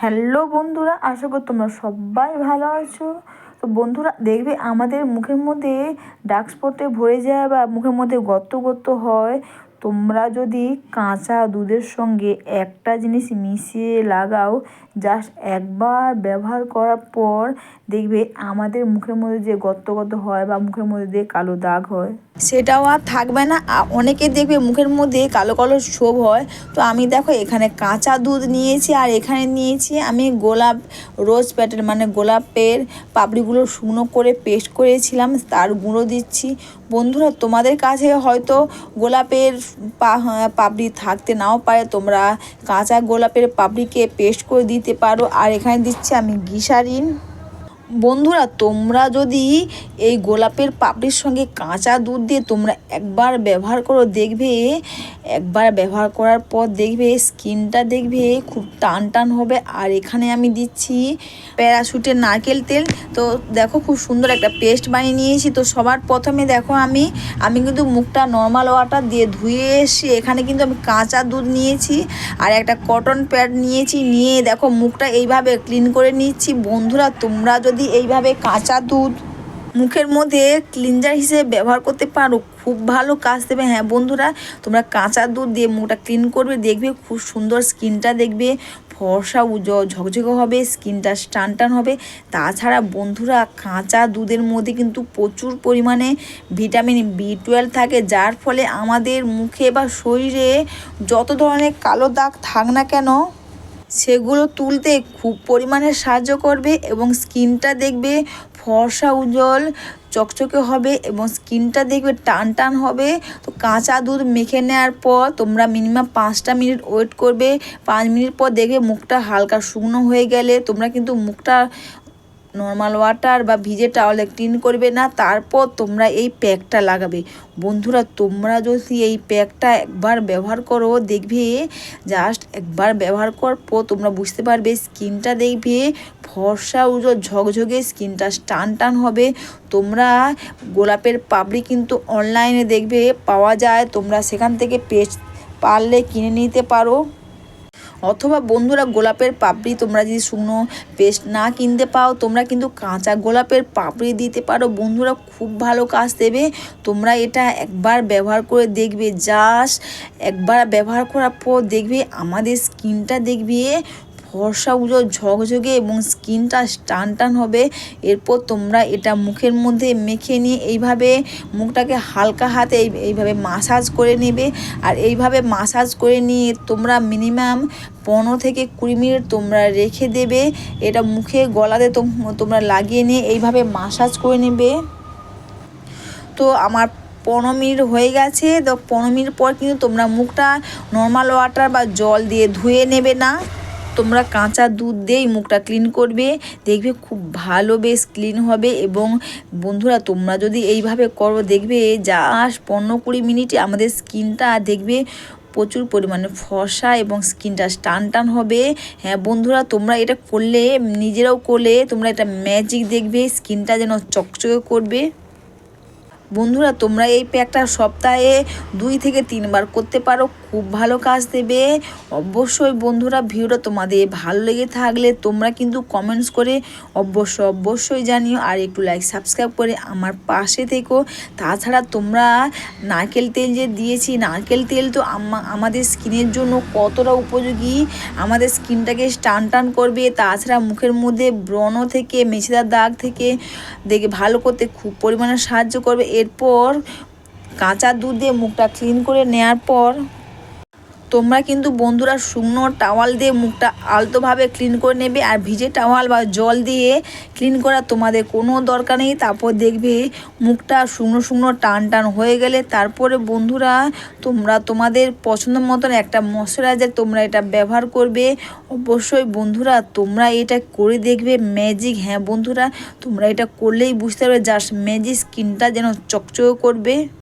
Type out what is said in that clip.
Hello বন্ধুরা, আশা করি তোমরা সবাই ভালো আছো। তো বন্ধুরা, দেখবে আমাদের মুখের মধ্যে ডার্ক স্পটে ভরে যায় বা মুখের মধ্যে গর্ত গর্ত হয়। তোমরা যদি কাঁচা দুধের সঙ্গে একটা জিনিস মিশিয়ে লাগাও জাস্ট একবার ব্যবহার করার পর দেখবে আমাদের মুখের মধ্যে যে গর্ত গর্ত হয় বা মুখের মধ্যে যে কালো দাগ হয়। সেটাও আর থাকবে না। অনেকে দেখবে মুখের মধ্যে কালো কালো ছোপ হয়। তো আমি দেখো এখানে কাঁচা দুধ নিয়েছি আর এখানে নিয়েছি আমি গোলাপ রোজ প্যাটের মানে গোলাপের পাপড়িগুলো শুকনো করে পেস্ট করেছিলাম, তার গুঁড়ো দিচ্ছি। বন্ধুরা, তোমাদের কাছে হয়তো গোলাপের পাপড়ি থাকতে নাও পারে, তোমরা কাঁচা গোলাপের পাপড়িকে পেস্ট করে দিতে পারো। আর এখানে দিচ্ছি আমি গিসারিন বন্ধুরা, তোমরা যদি এই গোলাপের পাপড়ির সঙ্গে কাঁচা দুধ দিয়ে তোমরা একবার ব্যবহার করো, দেখবে, একবার ব্যবহার করার পর দেখবে স্কিনটা দেখবে খুব টান টান হবে। আর এখানে আমি দিচ্ছি প্যারাশুটের নারকেল তেল। তো দেখো খুব সুন্দর একটা পেস্ট বানিয়ে নিয়েছি। তো সবার প্রথমে দেখো আমি আমি কিন্তু মুখটা নর্মাল ওয়াটার দিয়ে ধুয়ে এসে এখানে কিন্তু আমি কাঁচা দুধ নিয়েছি আর একটা কটন প্যাড নিয়েছি। নিয়ে দেখো মুখটা এইভাবে ক্লিন করে নিচ্ছি। বন্ধুরা, তোমরা যদি এইভাবে কাঁচা দুধ মুখের মধ্যে ক্লিনজার হিসেবে ব্যবহার করতে পারো, খুব ভালো কাজ দেবে। হ্যাঁ বন্ধুরা, তোমরা কাঁচা দুধ দিয়ে মুখটা ক্লিন করবে, দেখবে খুব সুন্দর স্কিনটা দেখবে, ফর্সা ঝকঝকে হবে, স্কিনটা টান টান হবে। তাছাড়া বন্ধুরা, কাঁচা দুধের মধ্যে কিন্তু প্রচুর পরিমাণে ভিটামিন বি টুয়েলভ থাকে, যার ফলে আমাদের মুখে বা শরীরে যত ধরনের কালো দাগ থাক না কেন সেগুলো তুলতে খুব পরিমাণে সাহায্য করবে এবং স্কিনটা দেখবে ফর্সা উজ্জ্বল, চকচকে হবে এবং স্কিনটা দেখবে টান টান হবে। তো কাঁচা দুধ মেখে নেওয়ার পর তোমরা মিনিমাম পাঁচটা মিনিট ওয়েট করবে। পাঁচ মিনিট পর দেখে মুখটা হালকা শুকনো হয়ে গেলে তোমরা কিন্তু মুখটা নর্মাল ওয়াটার বা ভিজে টাওয়ালে ক্লিন করবে না, তারপর তোমরা এই প্যাকটা লাগাবে। বন্ধুরা, তোমরা যদি এই প্যাকটা একবার ব্যবহার করো, দেখবে জাস্ট একবার ব্যবহার কর পর তোমরা বুঝতে পারবে স্কিনটা দেখবে ফর্সা উজো ঝকঝকে, স্কিনটা টান টান হবে। তোমরা গোলাপের পাপড়ি কিন্তু অনলাইনে দেখবে পাওয়া যায়, তোমরা সেখান থেকে পেস্ট পারলে কিনে নিতে পারো। অথবা বন্ধুরা গোলাপের পাপড়ি তোমরা যদি শুকনো পেস্ট না কিনতে পাও, তোমরা কিন্তু কাঁচা গোলাপের পাপড়ি দিতে পারো। বন্ধুরা খুব ভালো কাজ দেবে। তোমরা এটা একবার ব্যবহার করে দেখবে। জাস্ট একবার ব্যবহার করার পর দেখবে, আমাদের স্কিনটা দেখবে ফর্সা উজো ঝকঝকে এবং স্কিনটা টান টান হবে। এরপর তোমরা এটা মুখের মধ্যে মেখে নিয়ে এইভাবে মুখটাকে হালকা হাতে এইভাবে মাসাজ করে নেবে। আর এইভাবে মাসাজ করে নিয়ে তোমরা মিনিমাম পনেরো থেকে কুড়ি মিনিট তোমরা রেখে দেবে। এটা মুখে, গলাতে তোমরা লাগিয়ে নিয়ে এইভাবে মাসাজ করে নেবে। তো আমার পনেরো মিনিট হয়ে গেছে। তো পনেরো মিনিট পর কিন্তু তোমরা মুখটা নর্মাল ওয়াটার বা জল দিয়ে ধুয়ে নেবে না। তোমরা কাঁচা দুধ দিয়েই মুখটা ক্লিন করবে। দেখবে খুব ভালো বেশ ক্লিন হবে এবং বন্ধুরা, তোমরা যদি এইভাবে করো, দেখবে জাস্ট পনেরো কুড়ি মিনিটে আমাদের স্কিনটা দেখবে প্রচুর পরিমাণে ফসা এবং স্কিনটা টান টান হবে। হ্যাঁ বন্ধুরা, তোমরা এটা করলে, নিজেরাও করলে, তোমরা এটা ম্যাজিক দেখবে, স্কিনটা যেন চকচকে করবে। বন্ধুরা, তোমরা এই প্যাকটা সপ্তাহে দুই থেকে তিনবার করতে পারো। খুব ভালো কাজ দেবে। অবশ্যই বন্ধুরা, ভিডিওটা তোমাদের ভালো লেগে থাকলে তোমরা কিন্তু কমেন্টস করে অবশ্যই অবশ্যই জানিও। আর একটু লাইক সাবস্ক্রাইব করে আমার পাশে থেকো। তাছাড়া তোমরা নারকেল তেল যে দিয়েছি, নারকেল তেল তো আমাদের স্কিনের জন্য কতটা উপযোগী। আমাদের স্কিনটাকে টান টান করবে। তাছাড়া মুখের মধ্যে ব্রণ থেকে মেছেদার দাগ থেকে দেখে ভালো করতে খুব পরিমাণে সাহায্য করবে। এরপর কাঁচা দুধ দিয়ে মুখটা ক্লিন করে নেওয়ার পর তোমরা কিন্তু বন্ধুরা শুকনো টাওয়াল দিয়ে মুখটা আলতোভাবে ক্লিন করে নেবে আর ভিজে টাওয়াল বা জল দিয়ে ক্লিন করা তোমাদের কোনো দরকার নেই। তারপর দেখবে মুখটা শুকনো শুকনো টান টান হয়ে গেলে তারপরে বন্ধুরা তোমরা তোমাদের পছন্দ মতন একটা ময়শ্চারাইজার তোমরা এটা ব্যবহার করবে। অবশ্যই বন্ধুরা তোমরা এটা করে দেখবে ম্যাজিক হ্যাঁ বন্ধুরা তোমরা এটা করলেই বুঝতে পারবে জাস্ট ম্যাজিক স্কিনটা যেন চকচকে করবে।